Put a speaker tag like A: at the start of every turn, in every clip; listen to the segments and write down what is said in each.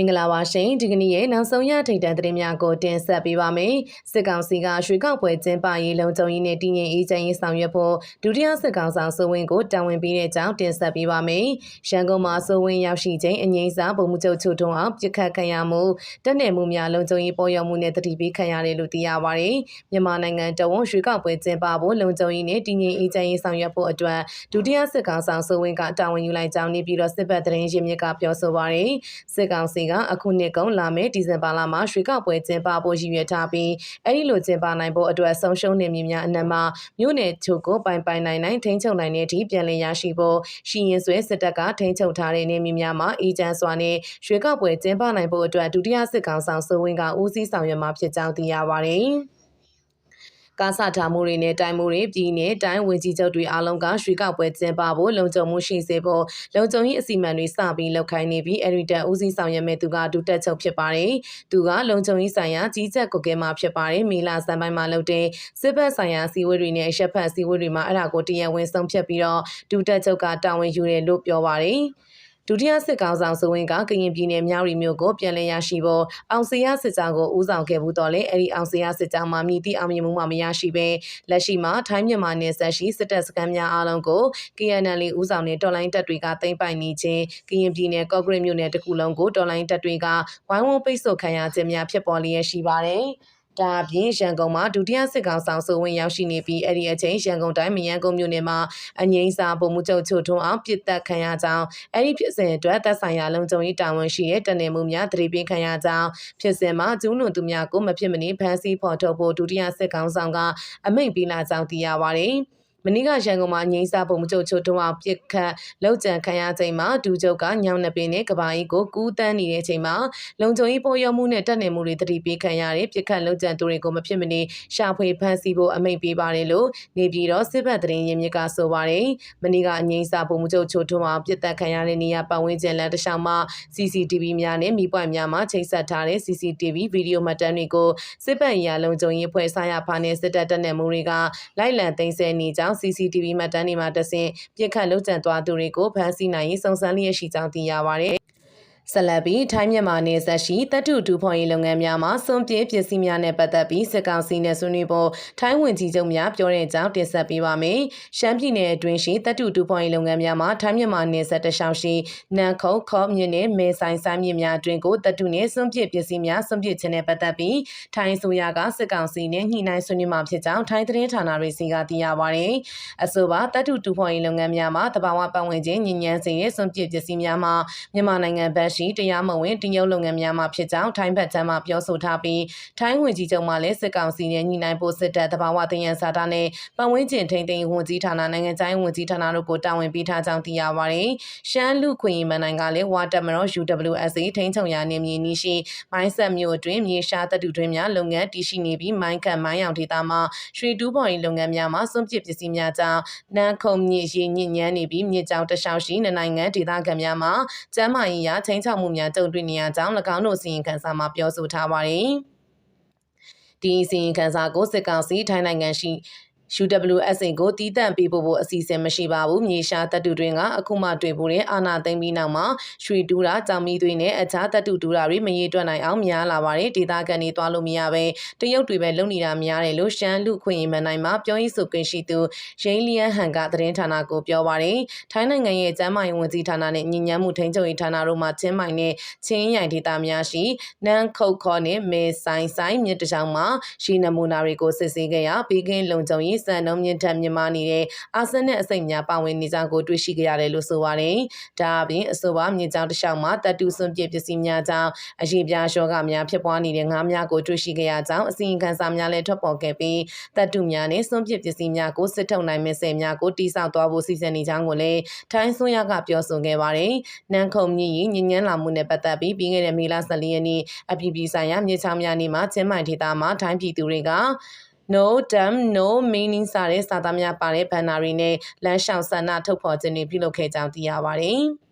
A: င်္ဂလာပါရှင်ဒီကနေ့ရဲ့နောက်ဆုံးရထိတ်တန့်သတင်းများကိုတင်ဆက်ပေးပါမယ်စစ်ကောင်စီကရွှေကောက်ပွဲကျင်းပရေးလုံခြုံရေးနဲ့တည်ငြိမ်အေးချမ်းရေးဆောင်ရွက်ဖို့ဒုတိယစစ်ကောင်ဆောင်စိုးဝင်းကိုတာဝန်ပေးတဲ့အကြောင်းတင်ဆက်ပေးပါမယ်ရန်ကုန်မှာစိုးဝင်းရောက်ရှိချိန်အငိမ့်စားပုံမှုချုပ်ချုပ်ထွန်းအောင်ပြစ်ခတ်ခံရမှုတက်နယ်မှုများလုံခြုံရေးပေါ်ရောက်မှုနဲ့တတိပေးခံရတယ်လို့သိရပါတယ်မြန်မာနိုင်ငံတဝန်ရွှေကောက်ပွဲကျင်းပဖို့လုံခြုံရေးနဲ့တည်ငြိမ်အေးချမ်းရေးဆောင်ရွက်ဖို့အတွက်ဒုတိယစစ်ကောင်ဆောင်စိုးဝင်းကတာဝန်ယူလိုက်ကြောင်းနေပြီးတော့စစ်ဘက်သတင်းရင်းမြစ်ကပြောဆိုပါတယ်စစ်ကောင်စီကအခုနှစ်ကုန်လာမယ့်ဒီဇင်ဘာလမှာရွှေကောက်ပွဲကျင်းပဖို့ရည်ရွယ်ထားပြီးအဲ့ဒီလိုကျင်းပနိုင်ဖို့အတွက်ဆုံးရှုံးနေမြများအနက်မှာမြို့နယ်ချို့ကိုပိုင်ပိုင်နိုင်နိုင်ထိန်းချုပ်နိုင်တဲ့အထိပြန်လည်ရရှိဖို့ရှိရင်ဆွဲစစ်တပ်ကထိန်းချုပ်ထားတဲ့နေမြများမှာအေဂျင့်စွာနဲ့ရွှေကောက်ပွဲကျင်းပနိုင်ဖို့အတွက်ဒုတိယစစ်ကောင်ဆောင်စိုးဝင်းကဦးစီးဆောင်ရွက်မှာဖြစ်ကြောင်းသိရပါတယ်။ ကားဆထားမှုတွေနဲ့တိုင်မှုတွေပြည်내တိုင်းဝင်ကြီးချုပ်တွေအားလုံးကရွှေကောက်ပွဲကျင်းပဖို့လုံခြုံမှုရှိစေဖို့လုံခြုံရေးအစီအမံတွေစပြီးလောက်ခိုင်းနေပြီးအရီတက်ဦးစီးဆောင်ရွက်မဲ့သူကဒုတက်ချုပ်ဖြစ်ပါတယ်။သူကလုံခြုံရေးဆိုင်ရာကြီးကြပ်ကိုကဲမှာဖြစ်ပါတယ်။မီလာစံပိုင်းမှာလုပ်တဲ့စစ်ဘက်ဆိုင်ရာစီဝေးတွေနဲ့ရှက်ဖက်စီဝေးတွေမှာအဲ့ဒါကိုတရားဝင်ဆုံးဖြတ်ပြီးတော့ဒုတက်ချုပ်ကတာဝန်ယူတယ်လို့ပြောပါတယ်။ ဒုတိယစစ်ကောင်ဆောင်စဝင်းကကရင်ပြည်နယ်မြောက်ရီမြို့ကိုပြန်လည်ရရှိဖို့အောင်စရစစ်ကြောင်းကိုဦးဆောင်ခဲ့မှုတော့လေအဲ့ဒီအောင်စရစစ်ကြောင်းမှာမြည်သည့်အောင်မြင်မှုမှမရရှိပဲလက်ရှိမှာထိုင်းမြန်မာနယ်စပ်ရှိစစ်တပ်စခန်းများအားလုံးကို KNL ဦးဆောင်တဲ့တော်လိုင်းတပ်တွေကသိမ်းပိုက်နေခြင်းကရင်ပြည်နယ်ကော့ဂရိတ်မြို့နယ်တကူလုံးကိုတော်လိုင်းတပ်တွေကဝိုင်းဝန်းပိတ်ဆို့ခံရခြင်းများဖြစ်ပေါ်လျက်ရှိပါတယ်။ ဒါအပြင်ရန်ကုန်မှာဒုတိယစစ်ကောင်ဆောင်ဆိုဝင်ရောက်ရှိနေပြီးအဲ့ဒီအချိန်ရန်ကုန်တိုင်းမရန်ကုန်မြို့နယ်မှာအငိမ့်စာပုံမှုချုပ်ချုပ်ထွန်းအောင်ပြစ်တက်ခံရကြောင်းအဲ့ဒီဖြစ်စဉ်အတွက်သက်ဆိုင်ရာလုံခြုံရေးတာဝန်ရှိတဲ့တနေမှုများတတိပင်းခံရကြောင်းဖြစ်စဉ်မှာကျူးလွန်သူများကိုမဖြစ်မနေဖမ်းဆီးဖော်ထုတ်ဖို့ဒုတိယစစ်ကောင်ဆောင်ကအမိန့်ပေးလာကြောင်းသိရပါတယ်။ မနေ့ကရန်ကုန်မှာငိမ့်စားပုံမချုပ်ချိုတွန်းအောင်ပြစ်ခတ်လောက်ကြံခံရချိန်မှာဒူချုပ်ကညောင်နှပင်နဲ့ကဘာကြီးကိုကူးတန်းနေတဲ့အချိန်မှာလုံခြုံရေးပေါ်ရောက်မှုနဲ့တက်နေမှုတွေတတိပေးခံရတဲ့ပြစ်ခတ်လောက်ကြံသူတွေကိုမဖြစ်မနေရှာဖွေဖမ်းဆီးဖို့အမိန့်ပေးပါတယ်လို့နေပြည်တော်စစ်ဘက်သတင်းရင်းမြစ်ကဆိုပါတယ်မနေ့ကအငိမ့်စားပုံမချုပ်ချိုတွန်းအောင်ပြစ်တက်ခံရတဲ့နေရာပတ်ဝန်းကျင်လမ်းတစ်လျှောက်မှာ CCTV များနဲ့မိပွိုင်များမှာချိန်ဆက်ထားတဲ့ CCTV ဗီဒီယိုမှတ်တမ်းတွေကိုစစ်ဘက်အရာလုံခြုံရေးဖွဲ့ဆိုင်ရာဖားနဲ့စစ်တပ်တက်နေမှုတွေကလိုက်လံသိမ်းဆည်းနေကြောင်း CCTV မှတ်တမ်းတွေမှာတဆင့်ပြစ်ခတ်လုကြံသွားသူတွေကို ဖမ်းဆီးနိုင်ရေး စုံစမ်းလျက်ရှိကြောင်း သိရပါတယ် ဆက်လက်ပြီးထိုင်းမြန်မာနယ်စပ်ရှိတပ်ထုဒူဖော်ရေးလုပ်ငန်းများမှာစွန့်ပစ်ပစ္စည်းများနဲ့ပတ်သက်ပြီးစစ်ကောင်စီနဲ့ဆွေးနွေးဖို့ထိုင်းဝင်ကြီးချုပ်များပြောတဲ့အကြောင်းတင်ဆက်ပေးပါမယ်။ရှမ်းပြည်နယ်အတွင်းရှိတပ်ထုဒူဖော်ရေးလုပ်ငန်းများမှာထိုင်းမြန်မာနယ်စပ်တလျှောက်ရှိနန်ခုတ်ခေါမြင့်နဲ့မဲဆိုင်ဆိုင်မြင့်များအတွင်းကိုတပ်ထုနဲ့စွန့်ပစ်ပစ္စည်းများစွန့်ပစ်ခြင်းနဲ့ပတ်သက်ပြီးထိုင်းဆိုရကစစ်ကောင်စီနဲ့ညှိနှိုင်းဆွေးနွေးမှာဖြစ်ကြောင်းထိုင်းသတင်းဌာနတွေစီကသိရပါတယ်။အဆိုပါတပ်ထုဒူဖော်ရေးလုပ်ငန်းများမှာတဘာဝပတ်ဝန်းကျင်ညဉ့်ညမ်းစေတဲ့စွန့်ပစ်ပစ္စည်းများမှာမြန်မာနိုင်ငံဘက်ရှိတရားမဝင်တင်ရုပ်လုပ်ငန်းများမှာဖြစ်ကြောင်းထိုင်းဘက်ချမ်းမှပြောဆိုထားပြီးထိုင်းဝင်ကြီးချုပ်မှလည်းစစ်ကောင်စီနဲ့ညှိနှိုင်းဖို့စစ်တပ်တဘာဝတယံစာတာနဲ့ပတ်ဝန်းကျင်ထိန်းသိမ်းဝန်ကြီးဌာနနိုင်ငံခြားရေးဝန်ကြီးဌာနတို့ကိုတာဝန်ပေးထားကြောင်းသိရပါတယ်။ရှမ်းလူခွင့်ရေးမန်နိုင်ကလည်းဝါတက်မတော် UWSA ထိန်းချုပ်ရာနေမြေနီးရှိမိုင်းဆက်မြို့အတွင်းမြေရှားတပ်တူတွင်းများလုပ်ငန်းတည်ရှိနေပြီးမိုင်းကန်မိုင်းရောင်ဒေသမှာရွှေတူးပေါ်ရင်လုပ်ငန်းများမှာစွန့်ပစ်ပစ္စည်းများကြောင့်နန်းခုံမြေရေညစ်ညမ်းနေပြီးမြေကြောင်တလျှောက်ရှိနိုင်ငံဒေသခံများမှာကျန်းမာရေးရာချိန်ချောက်မှုများကြုံတွေ့နေရကြောင်း၎င်းတို့စီရင်ခံစာမှာပြောဆိုထားပါတယ်။ဒီစီရင်ခံစာကိုစစ်ကောင်စီထိုင်းနိုင်ငံရှိ UWSA ကိုတီးတန့်ပေးဖို့အစီအစဉ်မရှိပါဘူးမြေရှားတပ်တူတွင်ကအခုမှတွေ့ဖို့တဲ့အာနာသိမ့်ပြီးနောက်မှာရွှေတူးတာကြောင်မီသွေးနဲ့အခြားတပ်တူတူတာတွေမရေတွက်နိုင်အောင်များလာပါတယ်ဒေသခံတွေသွားလို့မရပဲတရုတ်တွေပဲလုံနေတာများတယ်လို့ရှမ်းလူခွင့်ရေးမန်နိုင်မှာပြောရေးဆိုခွင့်ရှိသူရင်းလျန်ဟန်ကသတင်းဌာနကိုပြောပါတယ်ထိုင်းနိုင်ငံရဲ့ကျန်းမာရေးဝန်ကြီးဌာနနဲ့ညဉ့်ညမ်းမှုထိန်းချုပ်ရေးဌာနတို့မှချင်းမိုင်နဲ့ချင်းရိုင်ဒေသများရှိနန်းခုတ်ခေါ်နဲ့မေဆိုင်ဆိုင်မြစ်တကြောင်မှာရှိနမူနာတွေကိုစစ်ဆေးခဲ့ရပြီးကင်းလုံခြုံရေးစံနှုန်းမြင့်ထက်မြင့်မားနေတဲ့အာဆန်နဲ့အစိတ်များပါဝင်နေကြောင်းကိုတွေ့ရှိခဲ့ရတယ်လို့ဆိုပါတယ်။ဒါအပြင်အဆိုပါမြင့်ကြောင်တစ်လျှောက်မှာတပ်တူစွန့်ပစ်ပစ္စည်းများကြောင့်အရေးပြားရှောကများဖြစ်ပွားနေတဲ့ငါးများကိုတွေ့ရှိခဲ့ရကြောင်းအစီရင်ခံစာများလည်းထွက်ပေါ်ခဲ့ပြီးတပ်တူများနဲ့စွန့်ပစ်ပစ္စည်းများကိုစစ်ထုတ်နိုင်မယ့်ဆယ်များကိုတိစောက်သွားဖို့စီစဉ်နေကြောင်းကိုလည်းထိုင်းဆွေးရကပြောဆိုခဲ့ပါတယ်။နန်ခုံမြင့်ရင်ညဉ့်ညမ်းလာမှုနဲ့ပတ်သက်ပြီးပြီးခဲ့တဲ့မေလ14ရက်နေ့အပြည်ပြည်ဆိုင်ရာမြေချောင်းများနေ့မှာချင်းမိုင်ဒေသမှာထိုင်းပြည်သူတွေက no dam no meaning စတဲ့စာသားများပါတဲ့ဘန်နာရီနဲ့လမ်းလျှောက်ဆန္ဒထုတ်ဖော်ခြင်းတွေပြုလုပ်ခဲ့ကြောင်းသိရပါတယ်။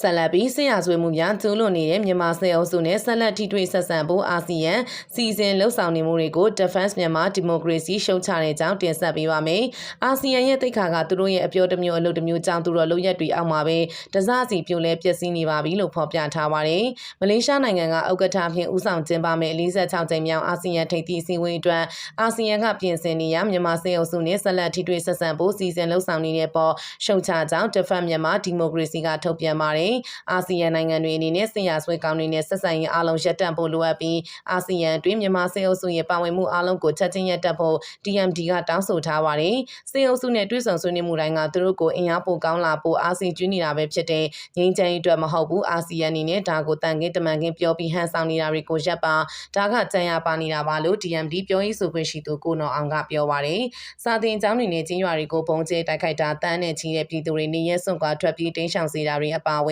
A: ဆက်လက်ပြီးဆရာဆွေမှုများကျူးလွန်နေတဲ့မြန်မာစစ်အုပ်စုနဲ့ဆက်လက်ထိတွေ့ဆက်ဆံဖို့အာဆီယံစီစဉ်လှုပ်ဆောင်နေမှုတွေကို Defense မြန်မာ Democracy ရှုတ်ချတဲ့အကြောင်းတင်ဆက်ပေးပါမယ်။အာဆီယံရဲ့တိတ်ခါကသူတို့ရဲ့အပြောတစ်မျိုးအလုပ်တစ်မျိုးကြောင့်သူတို့လုပ်ရက်တွေအောက်မှာပဲတစားစီပြိုလဲပျက်စီးနေပါပြီလို့ဖော်ပြထားပါတယ်။မလေးရှားနိုင်ငံကဥက္ကဋ္ဌအဖြစ်ဦးဆောင်ကျင်းပမယ့်46ကြိမ်မြောက်အာဆီယံထိပ်သီးအစည်းအဝေးအတွက်အာဆီယံကပြင်ဆင်နေရမြန်မာစစ်အုပ်စုနဲ့ဆက်လက်ထိတွေ့ဆက်ဆံဖို့စီစဉ်လှုပ်ဆောင်နေတဲ့ပေါ်ရှုတ်ချကြောင်း Defense မြန်မာ Democracy ကထုတ်ပြန်ပါတယ်။အာဆီယံနိုင်ငံတွေအနေနဲ့ဆင်ရဆွဲကောင်းတွေနဲ့ဆက်ဆံရေးအလုံးရပ်တန့်ဖို့လိုအပ်ပြီးအာဆီယံအတွင်းမြန်မာစစ်အုပ်စုရဲ့ပါဝင်မှုအလုံးကိုချက်ချင်းရပ်တန့်ဖို့ TMD ကတောင်းဆိုထားပါတယ်။စစ်အုပ်စုနဲ့တွဲဆောင်ဆွေးနွေးမှုတိုင်းကသူတို့ကိုအင်အားပိုကောင်းလာဖို့အာဆီကျွေးနေတာပဲဖြစ်တဲ့ငြိမ်းချမ်းရေးအတွက်မဟုတ်ဘူးအာဆီယံအနေနဲ့ဒါကိုတန်ခင်းတမန်ခင်းပြောပြီးဟန်ဆောင်နေတာတွေကိုရပ်ပါဒါကကြံရပါနေတာပါလို့ TMD ပြောရေးဆိုခွင့်ရှိသူကိုနော်အောင်ကပြောပါတယ်။စာတင်ကျောင်းတွေနဲ့ချင်းရွာတွေကိုပုံကျဲတိုက်ခိုက်တာတန်းနဲ့ချီတဲ့ပြည်သူတွေနေရဲစွန့်ခွာထွက်ပြေးတိမ်းရှောင်စေတာတွေအပါအဝင်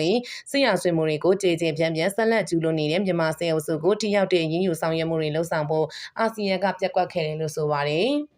A: ဆရာဆွေမှုတွေကိုကြေကြေပြန့်ပြန့်ဆက်လက်ကျူးလွန်နေတဲ့မြန်မာစစ်အုပ်စုကိုထိရောက်တဲ့ရင်းယူဆောင်ရွက်မှုတွေလှုံ့ဆော်ဖို့အာဆီယံကပြက်ကွက်ခဲ့တယ်လို့ဆိုပါတယ်။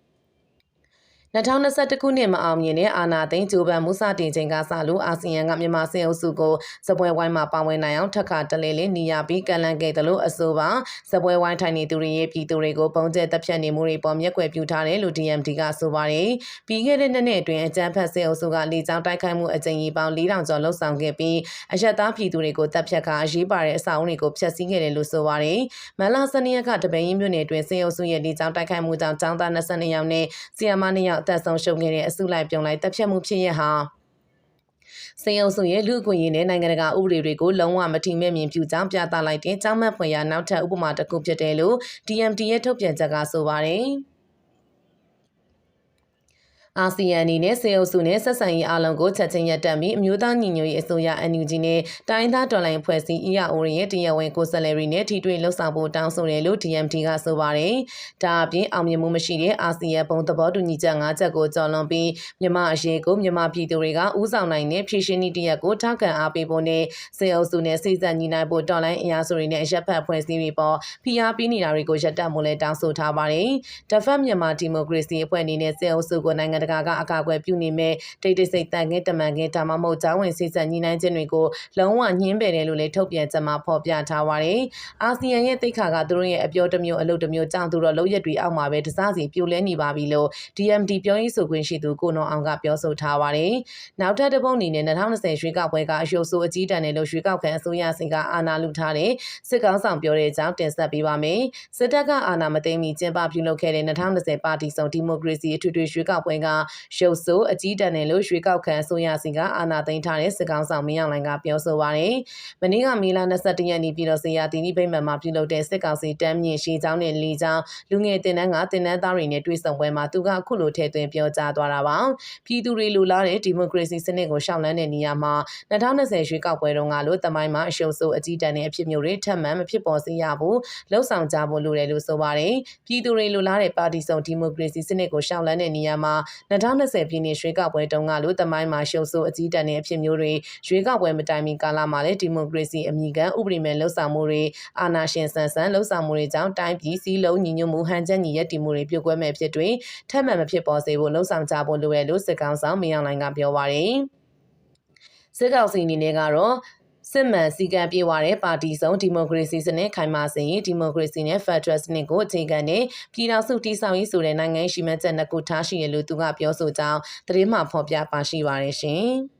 A: 2021ခုနှစ်မအောင်မြင်တဲ့အာနာသိန်းဂျိုဘန်မူစာတင်ချိန်ကစလို့အာဆီယံကမြန်မာစစ်အုပ်စုကိုစပွဲဝိုင်းမှာပါဝင်နိုင်အောင်ထပ်ခါတလဲလဲနေရပြီးကန်လန့်ခဲ့တယ်လို့အဆိုပါစပွဲဝိုင်းထိုင်နေသူတွေရဲ့ပြည်သူတွေကိုပုံကျဲတပ်ဖြတ်နေမှုတွေပေါ်မျက်ကွယ်ပြုထားတယ်လို့ DMD ကဆိုပါတယ်။ပြီးခဲ့တဲ့နှစ်နှစ်အတွင်းအကြမ်းဖက်စစ်အုပ်စုကလေကြောင်းတိုက်ခိုက်မှုအကြိမ်ကြီးပေါင်း4000ကျော်လှုပ်ဆောင်ခဲ့ပြီးအရက်သားပြည်သူတွေကိုတပ်ဖြတ်ကအရေးပါတဲ့အဆောက်အုံတွေကိုဖျက်ဆီးခဲ့တယ်လို့ဆိုပါတယ်။မန်လာစနေရက်ကတပင်းရင်းမြို့နယ်အတွင်းစစ်အုပ်စုရဲ့လေကြောင်းတိုက်ခိုက်မှုကြောင့်ចောင်းသား22ယောက်နဲ့ဆီယမ2ယောက်အသက်ဆုံးရှုံးခဲ့တဲ့အစုလိုက်ပြုံလိုက်တပ်ဖြတ်မှုဖြစ်ရဟာစေအောင်စုရဲ့လူအခွင့်အရေးနဲ့နိုင်ငံတကာဥပဒေတွေကိုလုံးဝမထိမဲ့မြင်ပြုကြောင်းပြသလိုက်တဲ့ကြောင်းမက်ဖွယ်ရာနောက်ထပ်ဥပမာတစ်ခုဖြစ်တယ်လို့ DMT ရဲ့ထုတ်ပြန်ချက်ကဆိုပါတယ်။ အာဆီယံအနေနဲ့စေအုပ်စုနဲ့ဆက်ဆံရေးအလုံးကိုချက်ချင်းရပ်တန့်ပြီးအမျိုးသားညီညွတ်ရေးအစိုးရ NUG နဲ့တိုင်းသားတော်လှန်ဖွဲ့စည်း EAO ရဲ့တရားဝင်ကိုယ်စားလှယ်တွေနဲ့ထိတွေ့လှုပ်ဆောင်ဖို့တောင်းဆိုတယ်လို့ DMT ကဆိုပါတယ်။ဒါအပြင်အောင်မြင်မှုမရှိတဲ့အာဆီယံဘုံသဘောတူညီချက်၅ချက်ကိုကျော်လွန်ပြီးမြန်မာအရေးကိုမြန်မာပြည်သူတွေကဥဆောင်နိုင်တဲ့ဖြည့်ရှင်နည်းတရက်ကိုထောက်ခံအားပေးဖို့နဲ့စေအုပ်စုနဲ့စိတ်ဆက်ညီနိုင်ဖို့တော်လှန်အင်အားစုတွေနဲ့ရပ်ဖက်ဖွဲ့စည်းပြီးပေါ်ဖိအားပေးနေတာတွေကိုရပ်တန့်ဖို့လည်းတောင်းဆိုထားပါတယ်။တဖက်မြန်မာဒီမိုကရေစီအဖွဲ့အနေနဲ့စေအုပ်စုကိုနိုင်ငံတကာကအကာအကွယ်ပြုနေမဲ့တိတ်တိတ်ဆိတ်တန်ခင်းတမန်ခင်းဒါမှမဟုတ်ကျောင်းဝင်စိစက်ညီနိုင်ခြင်းတွေကိုလုံးဝညှင်းပယ်တယ်လို့လည်းထုတ်ပြန်ချက်မှာဖော်ပြထားပါတယ်။အာဆီယံရဲ့တိတ်ခါကသူတို့ရဲ့အပြောတစ်မျိုးအလုပ်တစ်မျိုးကြောင့်သူတို့လောက်ရက်တွေအောက်မှာပဲတစားစီပြိုလဲနေပါပြီလို့ DMD ပြောရေးဆိုခွင့်ရှိသူကိုနောအောင်ကပြောဆိုထားပါတယ်။နောက်ထပ်တစ်ပုတ်အနေနဲ့2020ရွေးကောက်ပွဲကအရှိုးဆိုးအကြီးတန်းနဲ့လို့ရွေးကောက်ခံအစိုးရစီကအာဏာလုထားတဲ့စစ်ကောင်ဆောင်ပြောတဲ့အကြောင်းတင်ဆက်ပေးပါမယ်။စစ်တပ်ကအာဏာမသိမ်းမီကျင်းပပြုလုပ်ခဲ့တဲ့2020ပါတီစုံဒီမိုကရေစီအထွေထွေရွေးကောက်ပွဲကရှုပ်ဆိုးအကြီးတန်းတယ်လို့ရွေးကောက်ခံအစိုးရစီကအာဏာသိမ်းထားတဲ့စစ်ကောင်ဆောင်မင်းအောင်လှိုင်ကပြောဆိုပါတယ်။မနေ့ကမေလ22ရက်နေ့ပြည်တော်စရာတီနီဗိမာန်မှာပြုလုပ်တဲ့စစ်ကောင်စီတမ်းမြင့်ရှေးချောင်းနဲ့လီချောင်းလူငယ်တင်တန်းကတင်တန်းသားတွေနဲ့တွေ့ဆုံပွဲမှာသူကအခုလိုထည့်သွင်းပြောကြားသွားတာပါ။ပြည်သူတွေလူလားတဲ့ဒီမိုကရေစီစနစ်ကိုရှောင်လန်းတဲ့နေရာမှာ2020ရွေးကောက်ပွဲတုန်းကလို့တမိုင်းမှာအရှုံးဆိုးအကြီးတန်းတဲ့အဖြစ်မျိုးတွေထပ်မံမဖြစ်ပေါ်စေရဘူးလှုံ့ဆော်ကြဖို့လိုတယ်လို့ဆိုပါတယ်။ပြည်သူတွေလူလားတဲ့ပါတီစုံဒီမိုကရေစီစနစ်ကိုရှောင်လန်းတဲ့နေရာမှာ2020ပြည်နယ်ရွေးကောက်ပွဲတုန်းကလို့တမိုင်းမှာရှုပ်ဆိုးအကြီးတန်းတဲ့အဖြစ်မျိုးတွေရွေးကောက်ပွဲမတိုင်မီကာလမှာလည်းဒီမိုကရေစီအမိခံဥပဒေမဲ့လှုပ်ဆောင်မှုတွေအာဏာရှင်ဆန်ဆန်လှုပ်ဆောင်မှုတွေကြောင့်တိုင်းပြည်စည်းလုံးညီညွတ်မှုဟန်ချက်ညီရက်တည်မှုတွေပြုတ်ကွဲမဲ့ဖြစ်တွင်ထပ်မံမဖြစ်ပေါ်စေဖို့လှုံ့ဆော်ကြဖို့လိုရလို့စစ်ကောင်ဆောင်မင်းအောင်လှိုင်ကပြောပါရယ်စစ်ကောင်စီအနေနဲ့ကတော့ စစ်မှန်စည်းကမ်းပြေဝတဲ့ပါတီစုံဒီမိုကရေစီစနစ်ခိုင်မာစေရင်ဒီမိုကရေစီနဲ့ဖက်ဒရယ်စနစ်ကိုအခြေခံတဲ့ပြည်ထောင်စုတည်ဆောက်ရေးဆိုတဲ့နိုင်ငံရှိမှတ်ချက်နှစ်ခုထားရှိရလို့သူကပြောဆိုကြောင်းသတင်းမှဖော်ပြပါရှိပါတယ်ရှင်။